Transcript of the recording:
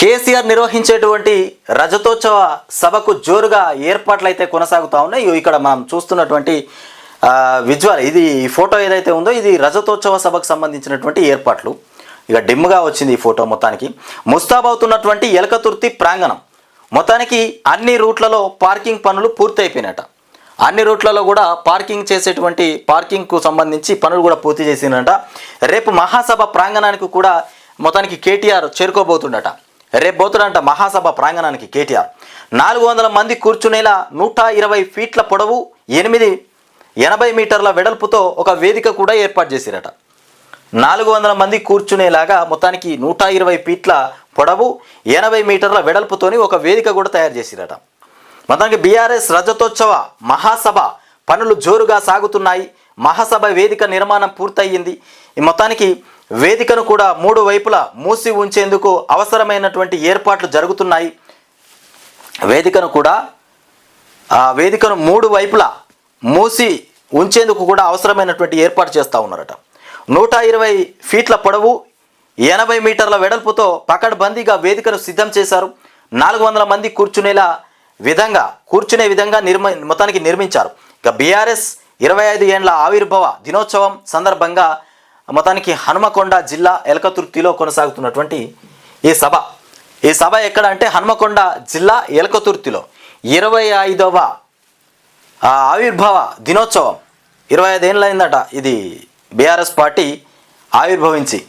కేసీఆర్ నిర్వహించేటువంటి రజతోత్సవ సభకు జోరుగా ఏర్పాట్లు అయితే కొనసాగుతా ఉన్నాయి. ఇగో ఇక్కడ మనం చూస్తున్నటువంటి విజువల్ ఇది ఈ ఫోటో ఏదైతే ఉందో ఇది రజతోత్సవ సభకు సంబంధించినటువంటి ఏర్పాట్లు. ఇక డిమ్గా వచ్చింది ఈ ఫోటో మొత్తానికి. ముస్తాబవుతున్నటువంటి ఎలకతుర్తి ప్రాంగణం. మొత్తానికి అన్ని రూట్లలో పార్కింగ్ పనులు పూర్తయిపోయినట. అన్ని రూట్లలో కూడా పార్కింగ్ చేసేటువంటి పార్కింగ్కు సంబంధించి పనులు కూడా పూర్తి చేసిందట రేపు మహాసభ ప్రాంగణానికి కూడా మొత్తానికి కేటీఆర్ చేరుకోబోతుండట. రేపోతుడంట మహాసభ ప్రాంగణానికి కేటీఆర్. నాలుగు వందల మంది కూర్చునేలా నూట ఇరవై ఫీట్ల పొడవు ఎనిమిది ఎనభై మీటర్ల వెడల్పుతో ఒక వేదిక కూడా ఏర్పాటు చేసిరట. నాలుగు వందల మంది కూర్చునేలాగా మొత్తానికి నూట ఇరవై ఫీట్ల పొడవు ఎనభై మీటర్ల వెడల్పుతోని ఒక వేదిక కూడా తయారు చేసిరట. మొత్తానికి బీఆర్ఎస్ రజతోత్సవ మహాసభ పనులు జోరుగా సాగుతున్నాయి. మహాసభ వేదిక నిర్మాణం పూర్తయింది. ఈ మొత్తానికి వేదికను కూడా మూడు వైపులా మూసి ఉంచేందుకు అవసరమైనటువంటి ఏర్పాట్లు జరుగుతున్నాయి. వేదికను కూడా ఆ వేదికను మూడు వైపులా మూసి ఉంచేందుకు కూడా అవసరమైనటువంటి ఏర్పాటు చేస్తూ ఉన్నారట. నూట ఇరవై ఫీట్ల పొడవు ఎనభై మీటర్ల వెడల్పుతో పకడ్బందీగా వేదికను సిద్ధం చేశారు. నాలుగు వందల మంది కూర్చునేలా విధంగా కూర్చునే విధంగా నిర్మ మొత్తానికి నిర్మించారు. ఇక బీఆర్ఎస్ ఇరవై ఐదు ఏండ్ల ఆవిర్భావ దినోత్సవం సందర్భంగా మొత్తానికి హనుమకొండ జిల్లా ఎలకతుర్తిలో కొనసాగుతున్నటువంటి ఈ సభ. ఈ సభ ఎక్కడ అంటే హనుమకొండ జిల్లా ఎలకతుర్తిలో. ఇరవై ఐదవ ఆవిర్భవ ఆవిర్భావ దినోత్సవం. ఇరవై ఐదేళ్ళైందట ఇది బీఆర్ఎస్ పార్టీ ఆవిర్భవించి.